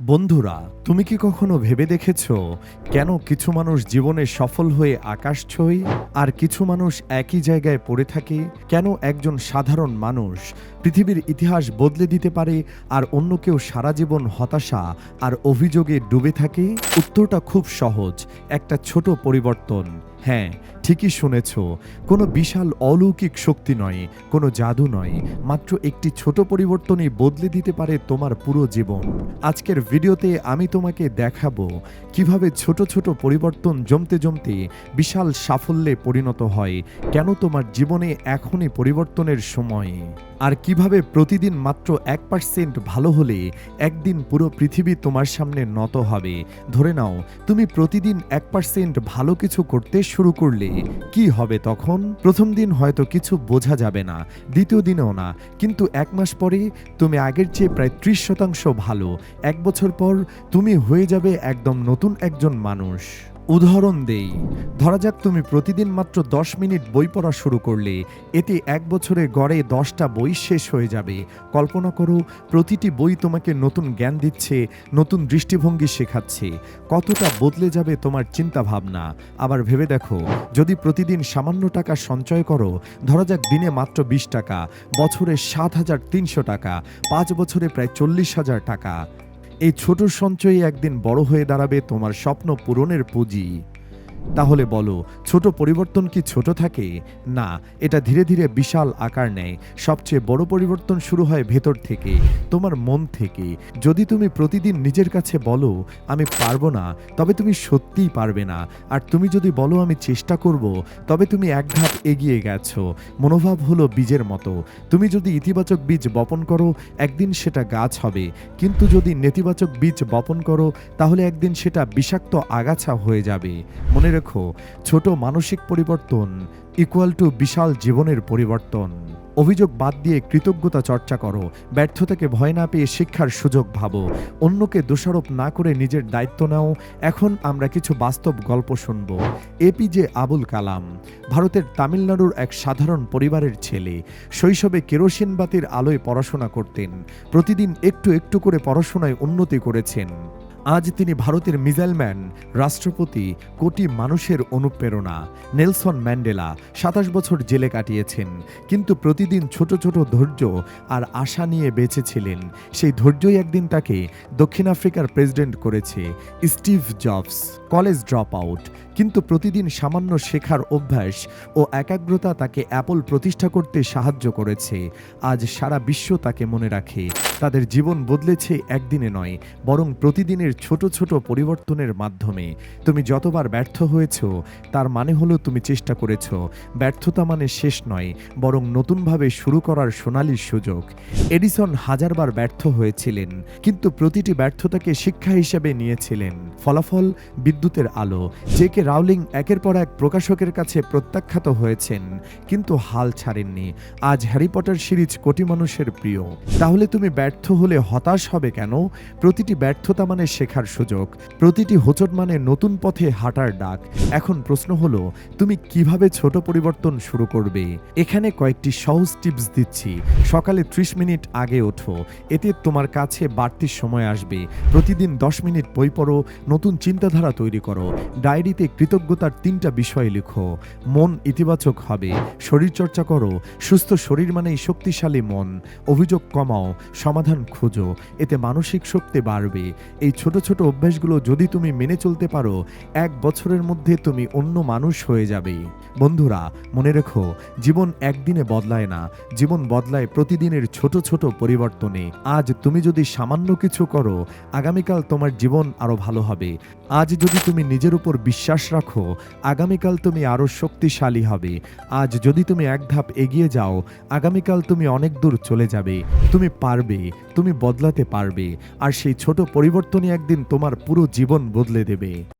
বন্ধুরা, তুমি কি কখনো ভেবে দেখেছ কেন কিছু মানুষ জীবনে সফল হয়ে আকাশ ছোঁয় আর কিছু মানুষ একই জায়গায় পড়ে থাকে? কেন একজন সাধারণ মানুষ পৃথিবীর ইতিহাস বদলে দিতে পারে আর অন্য কেউ সারা জীবন হতাশা আর অভিযোগে ডুবে থাকে? উত্তরটা খুব সহজ, একটা ছোট পরিবর্তন। হ্যাঁ ঠিকই শুনেছ, কোনো বিশাল অলৌকিক শক্তি নয়, কোনো জাদু নয়, মাত্র একটি ছোট পরিবর্তনই বদলে দিতে পারে তোমার পুরো জীবন। আজকের ভিডিওতে আমি তোমাকে দেখাবো কীভাবে ছোট ছোট পরিবর্তন জমতে জমতে বিশাল সাফল্যে পরিণত হয়, কেন তোমার জীবনে এখনই পরিবর্তনের সময়? আর কীভাবে প্রতিদিন মাত্র এক পার্সেন্ট ভালো হলে একদিন পুরো পৃথিবী তোমার সামনে নত হবে? ধরে নাও, তুমি প্রতিদিন এক পার্সেন্ট ভালো কিছু করতে শুরু করলে কি হবে তখন? প্রথম দিন হয়তো কিছু বোঝা যাবে না, দ্বিতীয় দিনেও না। কিন্তু এক মাস পরে তুমি আগের চেয়ে প্রায় ত্রিশ শতাংশ ভালো। এক বছর পর তুমি হয়ে যাবে একদম নতুন একজন মানুষ। উদাহরণ দেই। ধরা যাক তুমি প্রতিদিন মাত্র দশ মিনিট বই পড়া শুরু করলে, এতে এক বছরে গড়ে দশটা বই শেষ হয়ে যাবে। কল্পনা করো, প্রতিটি বই তোমাকে নতুন জ্ঞান দিচ্ছে, নতুন দৃষ্টিভঙ্গি শেখাচ্ছে। কতটা বদলে যাবে তোমার চিন্তা ভাবনা আবার ভেবে দেখো, যদি প্রতিদিন সামান্য টাকা সঞ্চয় করো, ধরা যাক দিনে মাত্র বিশ টাকা, বছরে সাত হাজার তিনশো টাকা, পাঁচ বছরে প্রায় চল্লিশ হাজার টাকা। এই ছোট সঞ্চয়ই একদিন বড় হয়ে দাঁড়াবে তোমার স্বপ্ন পূরণের পুঁজি। তাহলে বলো, ছোট পরিবর্তন কি ছোট থাকে? না, এটা ধীরে ধীরে বিশাল আকার নেয়। সবচেয়ে বড় পরিবর্তন শুরু হয় ভেতর থেকে, তোমার মন থেকে। যদি তুমি প্রতিদিন নিজের কাছে বলো, আমি পারব না, তবে তুমি সত্যিই পারবে না। আর তুমি যদি বলো, আমি চেষ্টা করব, তবে তুমি এক ধাপ এগিয়ে গেছো। মনোভাব হলো বীজের মতো। তুমি যদি ইতিবাচক বীজ বপন করো, একদিন সেটা গাছ হবে। কিন্তু যদি নেতিবাচক বীজ বপন করো, তাহলে একদিন সেটা বিষাক্ত আগাছা হয়ে যাবে। মনে রেখো, ছোট মানসিক পরিবর্তন ইকুয়াল টু বিশাল জীবনের পরিবর্তন। অভিযোগ বাদ দিয়ে কৃতজ্ঞতা চর্চা করো, ব্যর্থতাকে ভয় না পেয়ে শিক্ষার সুযোগ ভাবো। অন্যকে দোষারোপ না করে নিজের দায়িত্ব নাও, এখন আমরা কিছু বাস্তব গল্প শুনব। এপিজে আবুল কালাম, ভারতের তামিলনাড়ুর এক সাধারণ পরিবারের ছেলে, শৈশবে কেরোসিন বাতির আলোয় পড়াশোনা করতেন, প্রতিদিন একটু একটু করে পড়াশোনায় উন্নতি করেছেন। আজ তিনি ভারতের মিজাইলম্যান রাষ্ট্রপতি, কোটি মানুষের অনুপ্রেরণা। নেলসন ম্যান্ডেলা সাতাশ বছর জেলে কাটিয়েছেন, কিন্তু প্রতিদিন ছোট ছোট ধৈর্য আর আশা নিয়ে বেঁচেছিলেন। সেই ধৈর্যই একদিন তাকে দক্ষিণ আফ্রিকার প্রেসিডেন্ট করেছে, Steve Jobs. College drop out কিন্তু প্রতিদিন সামান্য শেখার অভ্যাস ও একাগ্রতা তাকে অ্যাপল প্রতিষ্ঠা করতে সাহায্য করেছে। আজ সারা বিশ্ব তাকে মনে রাখে। তাদের জীবন বদলেছে একদিনে নয়, বরং প্রতিদিনের ছোট ছোট পরিবর্তনের মাধ্যমে। তুমি যতবার ব্যর্থ হয়েছ, তার মানে হলো তুমি চেষ্টা করেছ। ব্যর্থতা মানে শেষ নয়, বরং নতুনভাবে শুরু করার সোনালির সুযোগ। এডিসন হাজারবার ব্যর্থ হয়েছিলেন, কিন্তু প্রতিটি ব্যর্থতাকে শিক্ষা হিসেবে নিয়েছিলেন। ফলাফল বিদ্যুতের আলো, যে কে রাউলিং একের পর এক প্রকাশকের কাছে প্রত্যাখ্যাত হয়েছেন, কিন্তু হাল ছাড়েননি। আজ হ্যারি পটার সিরিজ কোটি মানুষের প্রিয়। তাহলে তুমি ব্যর্থ হলে হতাশ হবে কেন? প্রতিটি ব্যর্থতা মানে শেখার সুযোগ। প্রতিটি হোচট মানে নতুন পথে হাঁটার ডাক। এখন প্রশ্ন হলো, তুমি কীভাবে ছোট পরিবর্তন শুরু করবে? এখানে কয়েকটি সহজ টিপস দিচ্ছি। সকালে ত্রিশ মিনিট আগে ওঠো। এতে তোমার কাছে বাড়তি সময় আসবে। প্রতিদিন দশ মিনিট বই পড়ো, নতুন চিন্তাধারা তৈরি করো। ডায়েরিতে কৃতজ্ঞতার তিনটা বিষয় লিখো। মন ইতিবাচক হবে শরীরচর্চা করো, সুস্থ শরীর মানেই শক্তিশালী মন। অভিযোগ কমাও, সমাধান খোঁজো, এতে মানসিক শক্তি বাড়বে। এই ছোট ছোট অভ্যাসগুলো যদি তুমি মেনে চলতে পারো, এক বছরের মধ্যে তুমি অন্য মানুষ হয়ে যাবে। বন্ধুরা, মনে রেখো, জীবন একদিনে বদলায় না। জীবন বদলায় প্রতিদিনের ছোট ছোট পরিবর্তনে। আজ তুমি যদি সামান্য কিছু করো, আগামীকাল তোমার জীবন আরও ভালো হবে। আজ যদি তুমি নিজের উপর বিশ্বাস রাখো, আগামীকাল তুমি আরও শক্তিশালী হবে। আজ যদি তুমি এক ধাপ এগিয়ে যাও, আগামীকাল তুমি অনেক দূর চলে যাবে। তুমি পারবে, তুমি বদলাতে পারবে, আর সেই ছোট পরিবর্তনই একদিন তোমার পুরো জীবন বদলে দেবে।